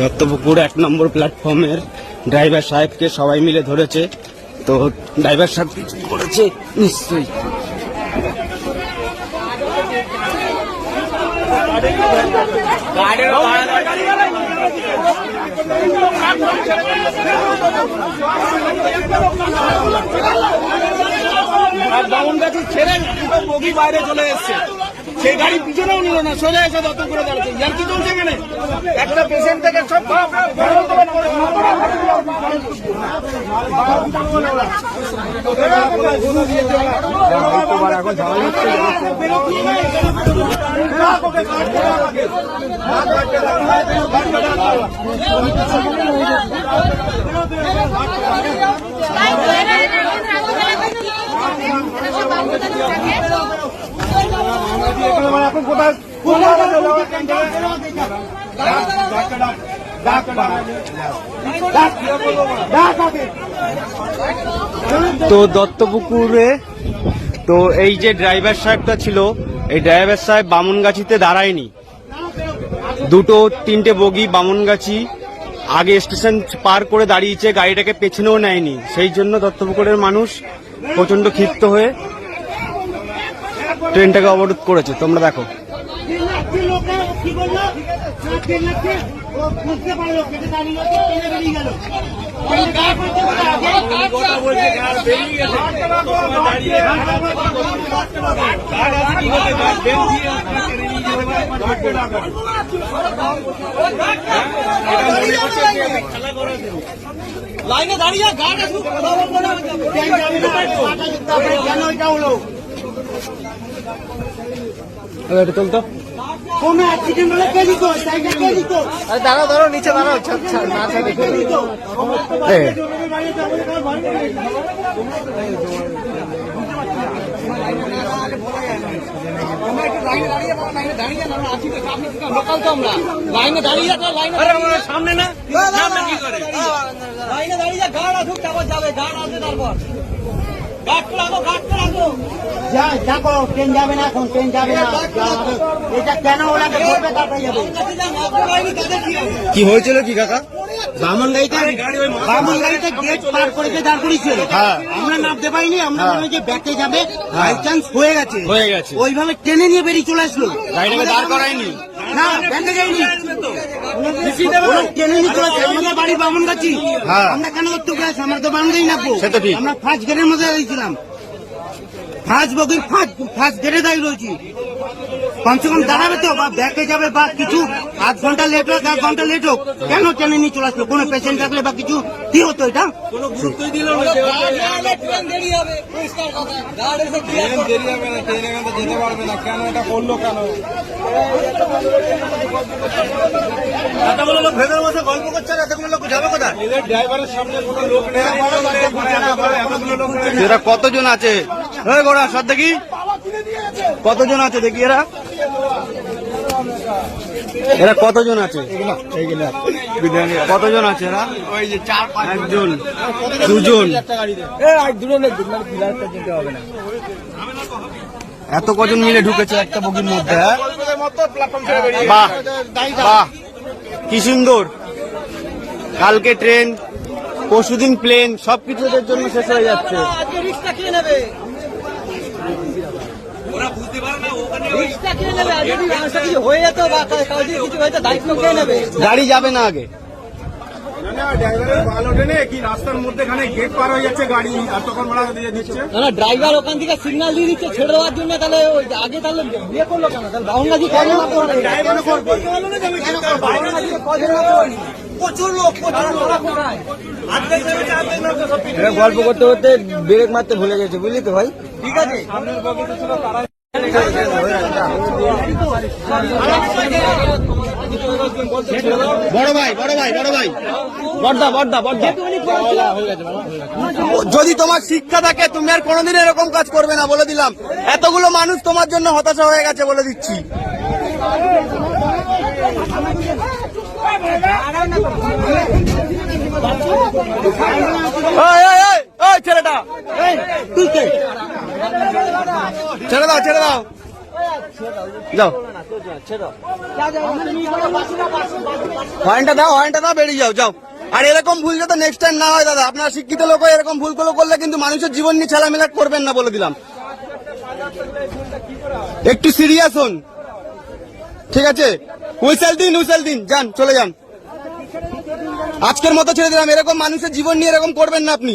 দত্তপুকুর এক নম্বর প্ল্যাটফর্মের ড্রাইভার সাহেবকে সবাই মিলে ধরেছে। তো ড্রাইভার সাহেব কিছু করেছে? নিশ্চয়ই। ছেড়ে বগি বাইরে চলে এসছে। সেই গাড়ি পিছনেও নিল না সোজা এসে দত্ত করে দাঁড়াচ্ছে ইয়ার কি চলছে এখানে একটা পেশেন্ট থেকে সব এখন কোথায়? তো দত্তপুকুরে, তো এই যে ড্রাইভার সাহেবটা ছিল, এই ড্রাইভার সাহেব বামুনগাছিতে দাঁড়ায়নি। দুটো, তিনটে বগি বামুনগাছি আগে স্টেশন পার করে দাঁড়িয়েছে, গাড়িটাকে পেছনেও নেয়নি। সেই জন্য দত্তপুকুরের মানুষ প্রচণ্ড ক্ষিপ্ত হয়ে ট্রেনটাকে অবরোধ করেছে তোমরা দেখো। লাইনে দাঁড়িয়ে গাড়ি কেন এটা হলো? এটা চলতো কোনো অ্যাক্সিডেন্ট হলে কে দিত সাইকেল কে দিত দাঁড়াও দাঁড়াও নিচে দাঁড়াও না ছাড়ে কে দিত এই। লোকাল তো আমরা। লাইনে দাঁড়িয়ে সামনে না? সামনে কি করে? লাইনে দাঁড়িয়ে গাড় আসুক তারপর যাবে গাড় আসবে তারপর। যা ট্রেন যাবে না এখন ট্রেন যাবে না। এটা কেন কি হয়েছিল কি কাকা? গেট পার দাঁড় হ্যাঁ। আমরা নামতে পারিনি আমরা হ্যাঁ। মনে যে ব্যাকে যাবে বাই চান্স হয়ে গেছে। গেছে। ওইভাবে টেনে নিয়ে বেরিয়ে চলে আসলো। গাড়িটাকে দাঁড় করায়নি। না ব্যাকে যায়নি। টেনে নিয়ে চলে আসলো আমাদের বাড়ি বামন। আমরা কেন করতে গেছি আমরা তো বামনগাই নামবো। সে তো ঠিক। আমরা ফার্স্ট গেটের মধ্যে দাঁড়িয়েছিলাম ফার্স্ট বগির ফার্স্ট ফার্স্ট গেটে দাঁড়িয়ে রয়েছি। কমসে কম দাঁড়াবে তো বা ব্যাকে যাবে বা কিছু আধ ঘণ্টা লেট হোক এক ঘণ্টা লেট হোক কেন টেনে নিয়ে চলে আসলো? কোনো পেশেন্ট থাকলে বা কিছু কি হতো এটা? ট্রেন ট্রেন ট্রেন গল্প করছে আর এতগুলো লোক যাবে কোথায়? এদের ড্রাইভারের সামনে কোনো লোক নেই। এতগুলো লোক এরা কতজন আছে? সব দেখি কতজন আছে দেখি এরা? এরা কতজন আছে? কতজন আছে এরা? ওই যে চার একজন, দুজন। এত কজন মিলে ঢুকেছে একটা বগির মধ্যে হ্যাঁ? কি সুন্দর। কালকে ট্রেন, পরশুদিন প্লেন সবকিছু জন্য শেষ হয়ে যাচ্ছে। আজকে রিক্সা কে নেবে রিক্সা কে নেবে? আর যদি রাস্তা কিছু হয়ে যেত বা কিছু হয়েছে দায়িত্ব কে নেবে? গাড়ি যাবে না আগে। কি রাস্তার মধ্যেখানে গেট পার হয়ে যাচ্ছে গাড়ি আর তখন ভাড়া দিয়ে দিচ্ছে। না না ড্রাইভার ওখান থেকে সিগন্যাল দিয়ে দিচ্ছে ছেড়ে দেওয়ার জন্য তাহলে আগে তাহলে বিয়ে করল কেন? না গল্প করতে করতে ব্রেক মারতে ভুলে গেছে বুঝলি তো ভাই? ঠিক আছে। বড় ভাই বড় ভাই বড় ভাই। বড়দা বড়দা বড়দা যদি তোমার শিক্ষা থাকে তুমি আর কোনোদিন এরকম কাজ করবে না বলে দিলাম। এতগুলো মানুষ তোমার জন্য হতাশা হয়ে গেছে বলে দিচ্ছি। এই, এই, এই, এই, ছেলেটা ছেড়ে দাও ছেড়ে দাও। যাও। হর্নটা দাও হর্নটা দাও, বেরিয়ে যাও যাও। আর এরকম ভুল যাতে নেক্সট টাইম না হয় দাদা, আপনারা শিক্ষিত লোক এরকম ভুলগুলো করলে কিন্তু মানুষের জীবন নিয়ে ছেলামেলা করবেন না বলে দিলাম। একটু সিরিয়াস হন। ঠিক আছে? হুইসেল দিন হুইসেল দিন, যান, চলে যান। আজকের মতো ছেড়ে দিলাম। এরকম মানুষের জীবন নিয়ে এরকম করবেন না আপনি।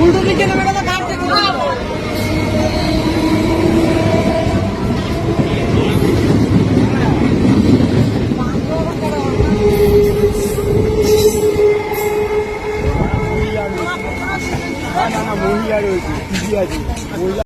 উল্টো দিকে নেমে গেলে গাড় থেকে? মহিলা রয়েছে